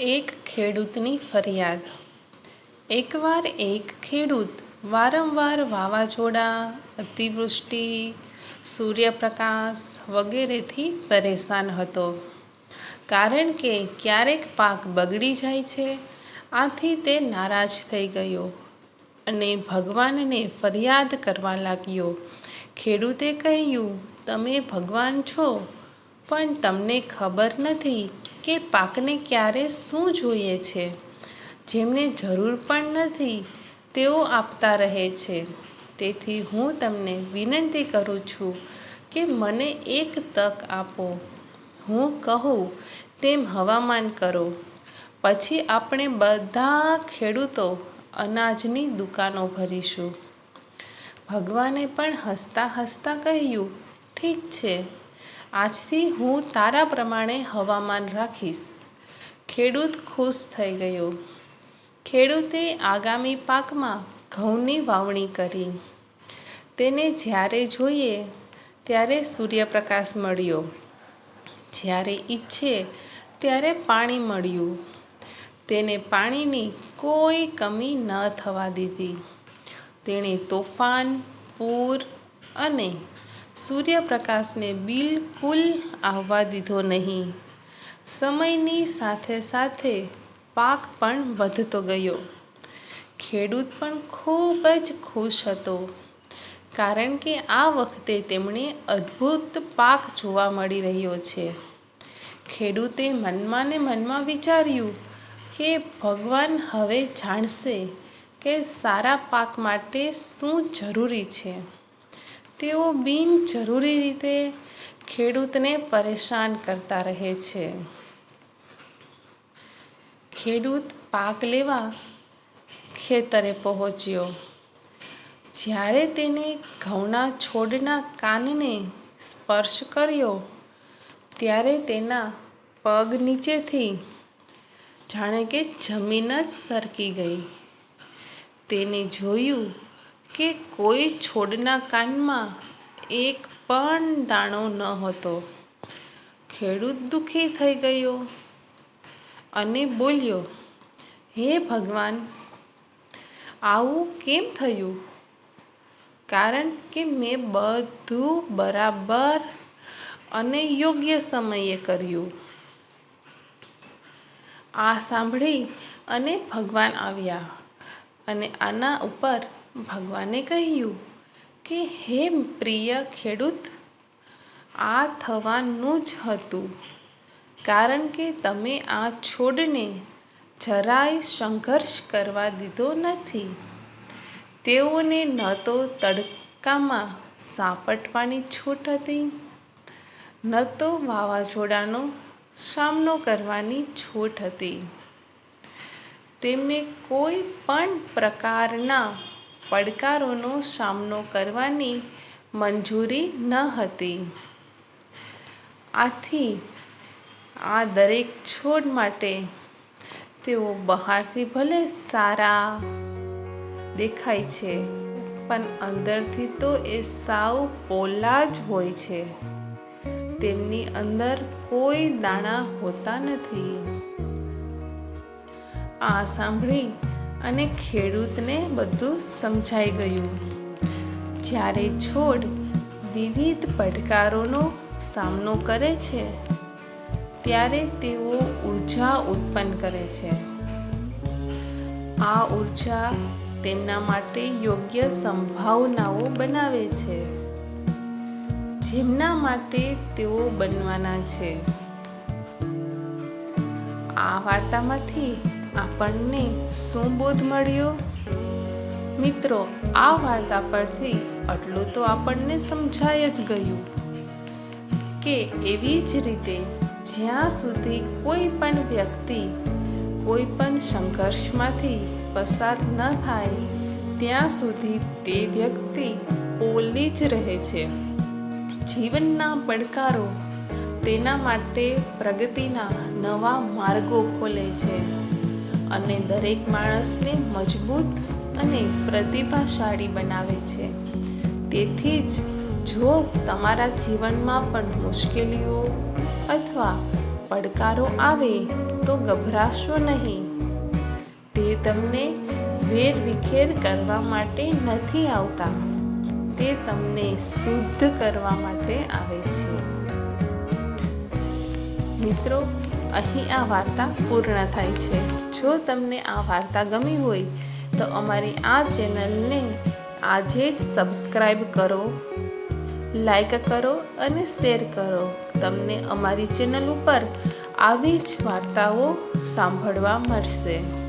એક ખેડૂતની ફરિયાદ. એકવાર એક ખેડૂત વારંવાર વાવાઝોડા, અતિવૃષ્ટિ, સૂર્યપ્રકાશ વગેરેથી પરેશાન હતો. કારણ કે ક્યારેક પાક બગડી જાય છે, આથી તે નારાજ થઈ ગયો અને ભગવાનને ફરિયાદ કરવા લાગ્યો. ખેડૂતે કહ્યું, તમે ભગવાન છો, પણ તમને ખબર નથી કે પાકને ક્યારે શું જોઈએ છે? જેમને જરૂર પણ નથી, તેઓ આપતા રહે છે. તેથી હું તમને વિનંતી કરું છું કે મને એક તક આપો. હું કહું, તેમ હવામાન કરો. પછી આપણે બધા ખેડૂતો અનાજની દુકાનો ભરીશું. ભગવાને પણ હસતા હસતા કહ્યું, ઠીક છે. આજથી હું તારા પ્રમાણે હવામાન રાખીશ. ખેડૂત ખુશ થઈ ગયો. ખેડૂતે આગામી પાકમાં ઘઉંની વાવણી કરી. તેને જ્યારે જોઈએ ત્યારે સૂર્યપ્રકાશ મળ્યો. જ્યારે ઈચ્છે ત્યારે પાણી મળ્યું. તેને પાણીની કોઈ કમી ન થવા દીધી. તેણે તોફાન, પૂર અને સૂર્યપ્રકાશને બિલકુલ આવવા દીધો નહીં. સમયની સાથે સાથે પાક પણ વધતો ગયો. ખેડૂત પણ ખૂબ જ ખુશ હતો, કારણ કે આ વખતે તેમણે અદ્ભુત પાક જોવા મળી રહ્યો છે. ખેડૂતે મનમાં ને મનમાં વિચાર્યું કે ભગવાન હવે જાણશે કે સારા પાક માટે શું જરૂરી છે. તેઓ બિનજરૂરી રીતે ખેડૂતને પરેશાન કરતા રહે છે. ખેડૂત પાક લેવા ખેતરે પહોંચ્યો. જ્યારે તેને ઘઉંના છોડના કાનને સ્પર્શ કર્યો, ત્યારે તેના પગ નીચેથી જાણે કે જમીન જ સરકી ગઈ. તેને જોયું કે કોઈ છોડના કાનમાં એક પણ દાણો ન હતો. ખેડૂત દુઃખી થઈ ગયો અને બોલ્યો, હે ભગવાન, આવું કેમ થયું? કારણ કે મેં બધું બરાબર અને યોગ્ય સમયે કર્યું. આ સાંભળી અને ભગવાન આવ્યા અને આના ઉપર ભગવાને કહ્યું કે, હે પ્રિય ખેડૂત, આ થવાનું જ હતું. કારણ કે તમે આ છોડને જરાય સંઘર્ષ કરવા દીધો નથી. તેઓને ન તો તડકામાં સાપટવાની છૂટ હતી, ન તો વાવાઝોડાનો સામનો કરવાની છૂટ હતી. તેમને કોઈ પણ પ્રકારના પડકારોનો સામનો કરવાની મંજૂરી ન હતી. આથી આ દરેક છોડ માટે તેઓ બહારથી ભલે સારા દેખાય છે, પણ અંદરથી તો એ સાવ પોલા જ હોય છે. તેમની અંદર કોઈ દાણા હોતા નથી. આ સાંભળી અને ખેડૂતને બધું સમજાઈ ગયું. જ્યારે છોડ વિવિધ પડકારોનો સામનો કરે છે, ત્યારે તેઓ ઊર્જા ઉત્પન્ન કરે છે. આ ઊર્જા તેમના માટે યોગ્ય સંભાવનાઓ બનાવે છે, જેમના માટે તેઓ બનવાના છે. આ વાર્તામાંથી આપણને શું બોધ મળ્યો? મિત્રો, આ વાર્તા પરથી આટલું તો આપણને સમજાય જ ગયું કે એવી જ રીતે જ્યાં સુધી કોઈ પણ વ્યક્તિ કોઈ પણ સંઘર્ષમાંથી પસાર ન થાય, ત્યાં સુધી તે વ્યક્તિ ઓલી જ રહે છે. જીવનના પડકારો તેના માટે પ્રગતિના નવા માર્ગો ખોલે છે. અને દરેક માણસને મજબૂત અને પ્રતિભાશાળી બનાવે છે. તેથી જ જો તમારા જીવનમાં પણ મુશ્કેલીઓ અથવા પડકારો આવે તો ગભરાશો નહીં. તે તમને વેર વિખેર કરવા માટે નથી આવતા. તે તમને શુદ્ધ કરવા માટે આવે છે. મિત્રો, અહીં આ વાર્તા પૂર્ણ થાય છે. જો તમને આ વાર્તા ગમી હોય, તો અમારી આ ચેનલને આજે જ સબસ્ક્રાઈબ કરો, લાઈક કરો અને શેર કરો. તમને અમારી ચેનલ ઉપર આવી જ વાર્તાઓ સાંભળવા મળશે.